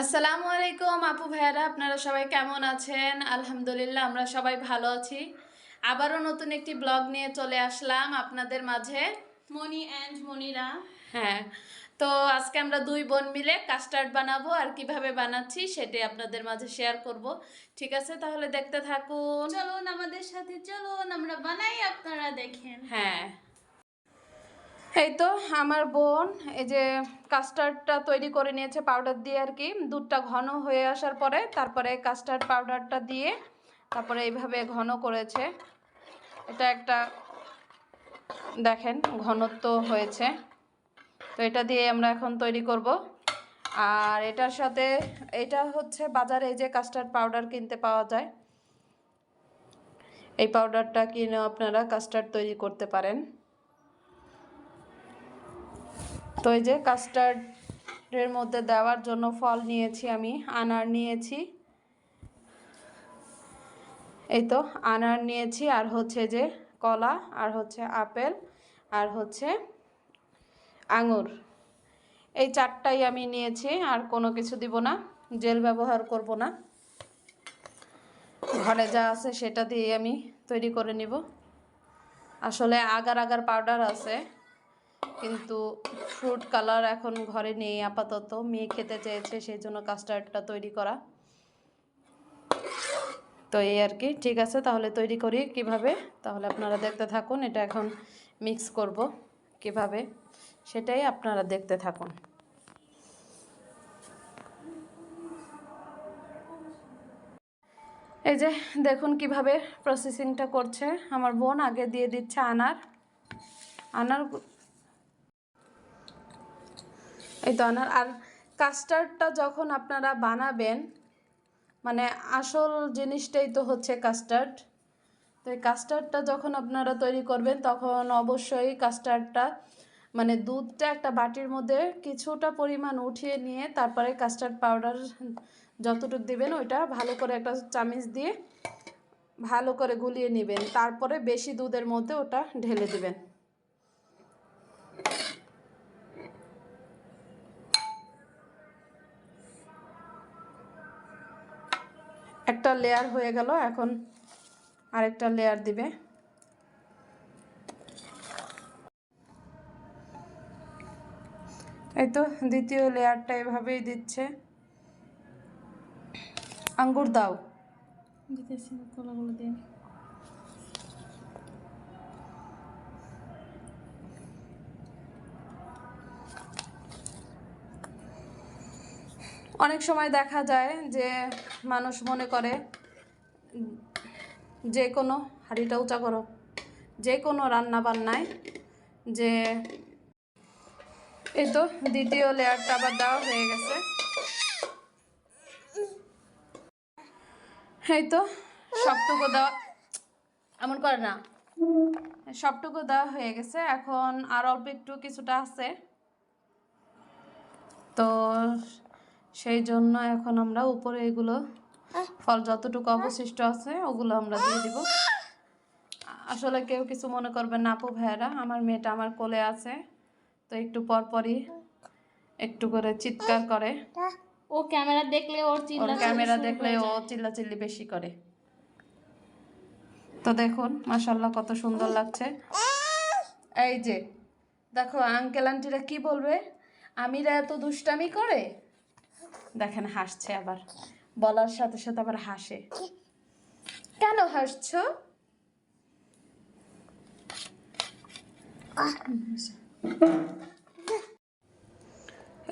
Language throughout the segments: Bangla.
আসসালামু আলাইকুম আপু ভাইয়ারা আপনারা সবাই কেমন আছেন? আলহামদুলিল্লাহ আমরা সবাই ভালো আছি। আবারও নতুন একটি ব্লগ নিয়ে চলে আসলাম আপনাদের মাঝে। মনি অ্যান্ড মনিরা হ্যাঁ তো আজকে আমরা দুই বোন মিলে কাস্টার্ড বানাবো আর কীভাবে বানাচ্ছি সেটাই আপনাদের মাঝে শেয়ার করব। ঠিক আছে তাহলে দেখতে থাকুন। চলুন আমাদের সাথে চলুন আমরা বানাই আপনারা দেখেন। হ্যাঁ এই তো আমার বোন, এই যে কাস্টার্ডটা তৈরি করে নিয়েছে পাউডার দিয়ে আর কি, দুধটা ঘন হয়ে আসার পরে তারপরে কাস্টার্ড পাউডারটা দিয়ে তারপরে এইভাবে ঘন করেছে। এটা একটা, দেখেন ঘনত্ব হয়েছে। তো এটা দিয়ে আমরা এখন তৈরি করব। আর এটার সাথে, এটা হচ্ছে বাজারে এই যে কাস্টার্ড পাউডার কিনতে পাওয়া যায়, এই পাউডারটা কিনে আপনারা কাস্টার্ড তৈরি করতে পারেন। তো এই যে কাস্টার্ডের মধ্যে দেওয়ার জন্য ফল নিয়েছি আমি, আনার নিয়েছি। এই তো, আনার নিয়েছি, আর হচ্ছে যে কলা, আর হচ্ছে আপেল, আর হচ্ছে আঙুর। এই চারটাই আমি নিয়েছি, আর কোনো কিছু দিব না, জেল ব্যবহার করব না। ঘরে যা আছে সেটা দিয়ে আমি তৈরি করে নিব। আসলে আগার আগার পাউডার আছে। কিন্তু ফ্রুট কালার এখন ঘরে নেই আপাতত। মেয়ে খেতে চেয়েছে, সেই জন্য কাস্টার্ডটা তৈরি করা। তো এই আর কি, ঠিক আছে, তাহলে তৈরি করি কীভাবে? তাহলে আপনারা দেখতে থাকুন, এটা এখন মিক্স করব কীভাবে, সেটাই আপনারা দেখতে থাকুন। এই যে, দেখুন কীভাবে প্রসেসিংটা করছে। আমার বোন আগে দিয়ে দিচ্ছে আনার। আনার এই তো আনার আর কাস্টার্ডটা যখন আপনারা বানাবেন মানে আসল জিনিসটাই তো হচ্ছে কাস্টার্ড তো এই কাস্টার্ডটা যখন আপনারা তৈরি করবেন, তখন অবশ্যই কাস্টার্ডটা মানে দুধটা একটা বাটির মধ্যে কিছুটা পরিমাণ উঠিয়ে নিয়ে তারপরে কাস্টার্ড পাউডার যতটুকু দিবেন, ওইটা ভালো করে একটা চামিচ দিয়ে ভালো করে গুলিয়ে নেবেন। তারপরে বেশি দুধের মধ্যে ওটা ঢেলে দিবেন। একটা লেয়ার হয়ে গেল, এখন আরেকটা লেয়ার দিবে। এই তো দ্বিতীয় লেয়ারটা এভাবেই দিচ্ছে। আঙ্গুর দাও। দিতেছি, কলাগুলো দিয়ে। অনেক সময় দেখা যায় যে মানুষ মনে করে যে কোনো হাঁড়িটা উঁচা করো, যে কোনো রান্না বান্নায় যে এই তো দ্বিতীয় লেয়ারটা আবার দেওয়া হয়ে গেছে। এই তো সবটুকু দেওয়া, এমন করে না, সবটুকু দেওয়া হয়ে গেছে। এখন আর অল্প একটু কিছুটা আছে। তো সেই জন্য এখন আমরা উপরে এগুলো ফল যতটুকু অবশিষ্ট আছে ওগুলো আমরা দিয়ে দিব। আসলে কেউ কিছু মনে করবে না আপু ভাইয়েরা আমার মেয়েটা আমার কোলে আছে তো একটু পরপরই একটু করে চিৎকার করে। ও ক্যামেরা দেখলে ওর ওর চিল্লা ক্যামেরা দেখলে ও চিল্লাচিল্লি বেশি করে। তো দেখুন মাসাল্লাহ কত সুন্দর লাগছে। এই যে দেখো আঙ্কেল আন্টিরা কি বলবে? আমিরা এত দুষ্টামি করে? দেখেন হাসছে আবার। বলার সাথে সাথে আবার হাসে। কেন হাসছো?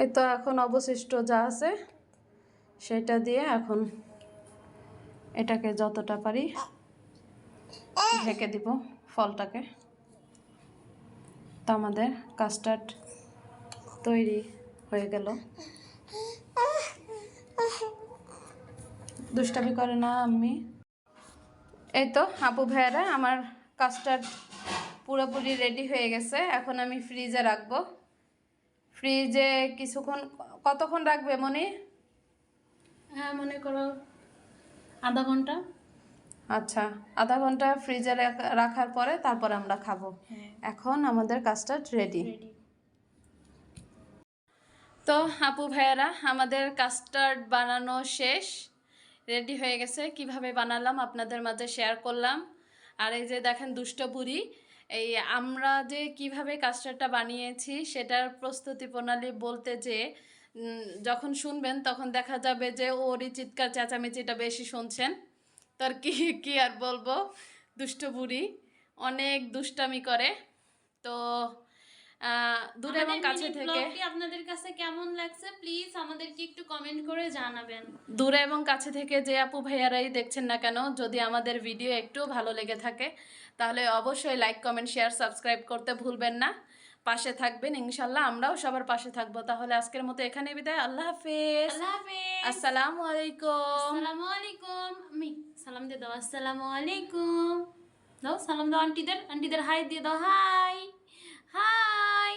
এই তো এখন অবশিষ্ট যা আছে, সেটা দিয়ে এখন এটাকে যতটা পারি ঢেকে দিব ফলটাকে। তো আমাদের কাস্টার্ড তৈরি হয়ে গেল। দুষ্টামি করে না আমি এই তো আপু ভাইয়ারা আমার কাস্টার্ড পুরোপুরি রেডি হয়ে গেছে। এখন আমি ফ্রিজে রাখব। ফ্রিজে কিছুক্ষণ কতক্ষণ রাখবে মনে? হ্যাঁ মনে করো আধা ঘণ্টা। আচ্ছা আধা ঘণ্টা ফ্রিজে রাখা- রাখার পরে তারপর আমরা খাব। হ্যাঁ। এখন আমাদের কাস্টার্ড রেডি রেডি তো আপু ভাইয়ারা আমাদের কাস্টার্ড বানানো শেষ। রেডি হয়ে গেছে, কীভাবে বানালাম আপনাদের মাঝে শেয়ার করলাম। আর এই যে দেখেন দুষ্ট বুড়ি, এই আমরা যে কীভাবে কাস্টার্ডটা বানিয়েছি সেটার প্রস্তুতি প্রণালী বলতে যে যখন শুনবেন তখন দেখা যাবে যে ওরই চিৎকার চেঁচামেচিটা বেশি শুনছেন। তার কি কি আর বলব, দুষ্ট বুড়ি অনেক দুষ্টামি করে। দূরে এবং কাছে থেকে। আপনাদের কাছে কেমন লাগছে? প্লিজ আমাদেরকে একটু কমেন্ট করে জানাবেন। দূরে এবং কাছে থেকে যে আপু ভাইয়ারাই দেখছেন না কেন যদি আমাদের ভিডিও একটু ভালো লেগে থাকে তাহলে অবশ্যই লাইক কমেন্ট শেয়ার সাবস্ক্রাইব করতে ভুলবেন না। পাশে থাকবেন ইনশাল্লাহ আমরাও সবার পাশে থাকব। তাহলে আজকের মতো এখানে বিদায়। আল্লাহ হাফেজ। আল্লাহ হাফেজ। আসসালামু আলাইকুম। আসসালামু আলাইকুম। আমি সালাম দিয়ে দাও। আসসালামু আলাইকুম। দাও সালাম দাও আন্টিদের। আন্টিদের হাই দিয়ে দাও। হাই। হাই।